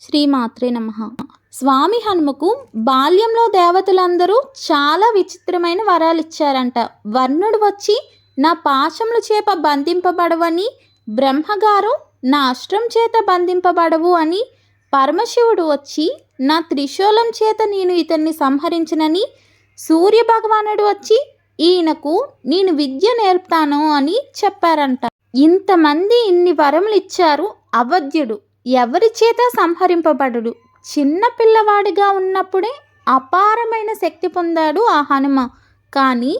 శ్రీమాత్రే నమ. స్వామి హనుమకు బాల్యంలో దేవతలందరూ చాలా విచిత్రమైన వరాలు ఇచ్చారంట వర్ణుడు వచ్చి నా పాశముల చేప బంధింపబడవని బ్రహ్మగారు నా అష్టం చేత బంధింపబడవు అని పరమశివుడు వచ్చి నా త్రిశూలం చేత నేను ఇతన్ని సంహరించనని సూర్య భగవానుడు వచ్చి ఈయనకు నేను విద్య నేర్పుతాను అని చెప్పారంట. ఇంతమంది ఇన్ని వరములు ఇచ్చారు అవధ్యుడు. ఎవరి చేత సంహరింపబడడు? చిన్న పిల్లవాడిగా ఉన్నప్పుడే అపారమైన శక్తి పొందాడు ఆ హనుమ. కానీ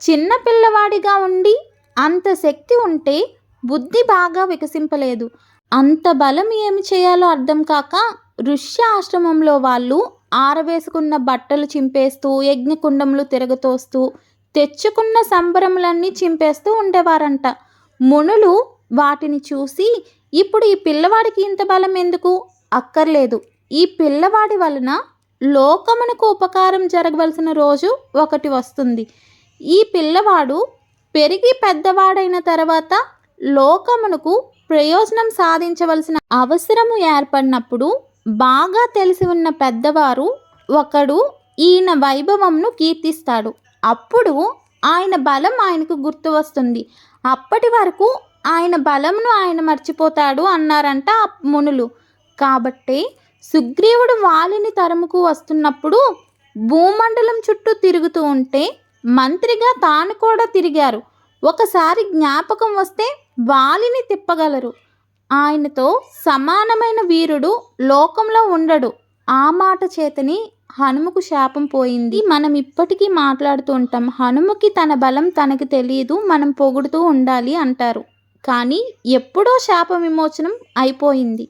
చిన్న పిల్లవాడిగా ఉండి అంత శక్తి ఉంటే బుద్ధి బాగా వికసింపలేదు. అంత బలం ఏమి చేయాలో అర్థం కాక ఋష్య ఆశ్రమంలో వాళ్ళు ఆరవేసుకున్న బట్టలు చింపేస్తూ యజ్ఞకుండములు తిరగతోస్తూ తెచ్చుకున్న సంబరములన్నీ చింపేస్తూ ఉండేవారంట. మునులు వాటిని చూసి ఇప్పుడు ఈ పిల్లవాడికి ఇంత బలం ఎందుకు? అక్కర్లేదు. ఈ పిల్లవాడి వలన లోకమునకు ఉపకారం జరగవలసిన రోజు ఒకటి వస్తుంది. ఈ పిల్లవాడు పెరిగి పెద్దవాడైన తర్వాత లోకమునకు ప్రయోజనం సాధించవలసిన అవసరము ఏర్పడినప్పుడు బాగా తెలిసి ఉన్న పెద్దవారు ఒకడు ఈయన వైభవంను కీర్తిస్తాడు. అప్పుడు ఆయన బలం ఆయనకు గుర్తు వస్తుంది. అప్పటి వరకు ఆయన బలంను ఆయన మర్చిపోతాడు అన్నారంట ఆ మునులు. కాబట్టి సుగ్రీవుడు వాలిని తరుముకు వస్తున్నప్పుడు భూమండలం చుట్టూ తిరుగుతూ ఉంటే మంత్రిగా తాను కూడా తిరిగారు. ఒకసారి జ్ఞాపకం వస్తే వాలిని తిప్పగలరు. ఆయనతో సమానమైన వీరుడు లోకంలో ఉండడు. ఆ మాట చేతని హనుమకు శాపం పోయింది. మనం ఇప్పటికీ మాట్లాడుతూ ఉంటాం. హనుమకి తన బలం తనకి తెలియదు. మనం పొగుడుతూ ఉండాలి అంటారు. కానీ ఎప్పుడో శాప విమోచనం అయిపోయింది.